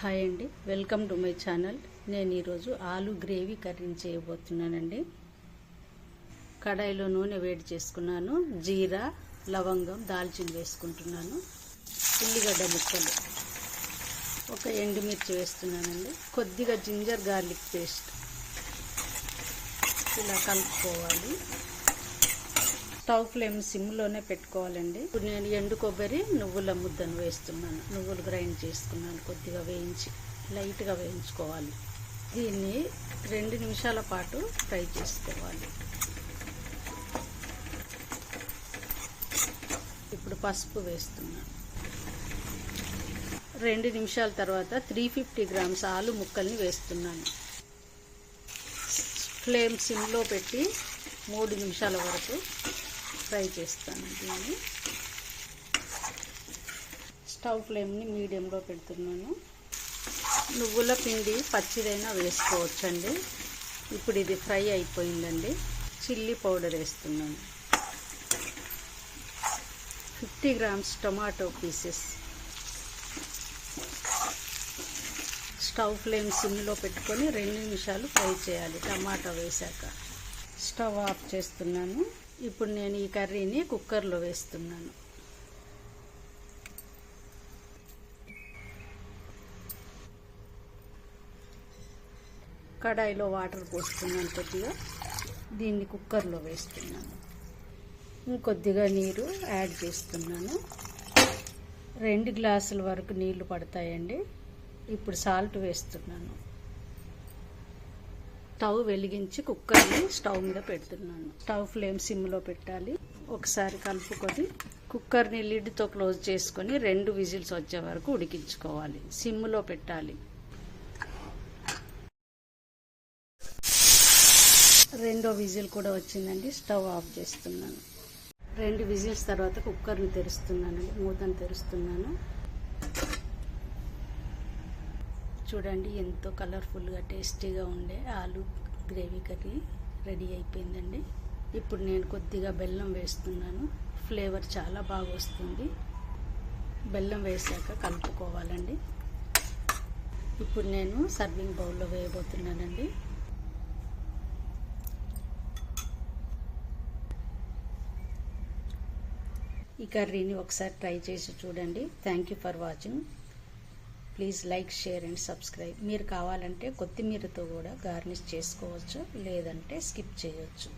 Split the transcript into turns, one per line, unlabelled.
Hi అండి. Welcome to my channel. నేను ఈరోజు ఆలు గ్రేవీ కర్రీని చేయబోతున్నానండి. కడాయిలో నూనె వేడి చేసుకున్నాను. జీరా లవంగం దాల్చిన వేసుకుంటున్నాను. ఉల్లిగడ్డ ముక్కలు. ఒక ఎండుమిర్చి వేస్తున్నానండి. కొద్దిగా జింజర్ గార్లిక్ పేస్ట్. ఇలా కలుపుకోవాలి. స్టవ్ ఫ్లేమ్ సిమ్లోనే పెట్టుకోవాలండి. ఇప్పుడు నేను ఎండు కొబ్బరి నువ్వుల ముద్దను వేస్తున్నాను. నువ్వులు గ్రైండ్ చేసుకున్నాను కొద్దిగా వేయించి లైట్గా వేయించుకోవాలి. దీన్ని రెండు నిమిషాల పాటు ఫ్రై చేసుకోవాలి. ఇప్పుడు పసుపు వేస్తున్నాను. రెండు నిమిషాల తర్వాత త్రీ ఫిఫ్టీ గ్రామ్స్ ఆలు ముక్కల్ని వేస్తున్నాను. ఫ్లేమ్ సిమ్లో పెట్టి మూడు నిమిషాల వరకు ఫ్రై చేస్తాను దీన్ని. స్టవ్ ఫ్లేమ్ని మీడియంలో పెడుతున్నాను. నువ్వుల పిండి పచ్చిదైనా వేసుకోవచ్చండి. ఇప్పుడు ఇది ఫ్రై అయిపోయిందండి. చిల్లీ పౌడర్ వేస్తున్నాను. Fifty grams tomato pieces. Stove flame సిమ్లో పెట్టుకొని రెండు నిమిషాలు ఫ్రై చేయాలి టమాటా వేశాక స్టవ్ ఆఫ్ చేస్తున్నాను. ఇప్పుడు నేను ఈ కర్రీని కుక్కర్లో వేస్తున్నాను. కడాయిలో వాటర్ పోసుకున్నాను కొద్దిగా. దీన్ని కుక్కర్లో వేస్తున్నాను. ఇంకొద్దిగా నీరు యాడ్ చేస్తున్నాను. రెండు గ్లాసుల వరకు నీళ్ళు పడతాయండి. ఇప్పుడు సాల్ట్ వేస్తున్నాను. స్టవ్ వెలిగించి కుక్కర్ని స్టవ్ మీద పెడుతున్నాను. స్టవ్ ఫ్లేమ్ సిమ్లో పెట్టాలి. ఒకసారి కలుపుకొని కుక్కర్ని లిడ్తో క్లోజ్ చేసుకొని రెండు విజిల్స్ వచ్చే వరకు ఉడికించుకోవాలి. సిమ్లో పెట్టాలి. రెండో విజిల్ కూడా వచ్చిందండి. స్టవ్ ఆఫ్ చేస్తున్నాను. రెండు విజిల్స్ తర్వాత కుక్కర్ని తెరుస్తున్నానండి. మూతను తెరుస్తున్నాను. చూడండి ఎంతో కలర్ఫుల్గా టేస్టీగా ఉండే ఆలు గ్రేవీ కర్రీ రెడీ అయిపోయిందండి. ఇప్పుడు నేను కొద్దిగా బెల్లం వేస్తున్నాను. ఫ్లేవర్ చాలా బాగా వస్తుంది. బెల్లం వేసాక కలుపుకోవాలండి. ఇప్పుడు నేను సర్వింగ్ బౌల్లో వేయబోతున్నానండి. ఈ కర్రీని ఒకసారి ట్రై చేసి చూడండి. Thank you for watching please like share and subscribe మీరు కావాలంటే కొత్తిమీరతో కూడా గార్నిష్ చేసుకోవచ్చు లేదంటే స్కిప్ చేయవచ్చు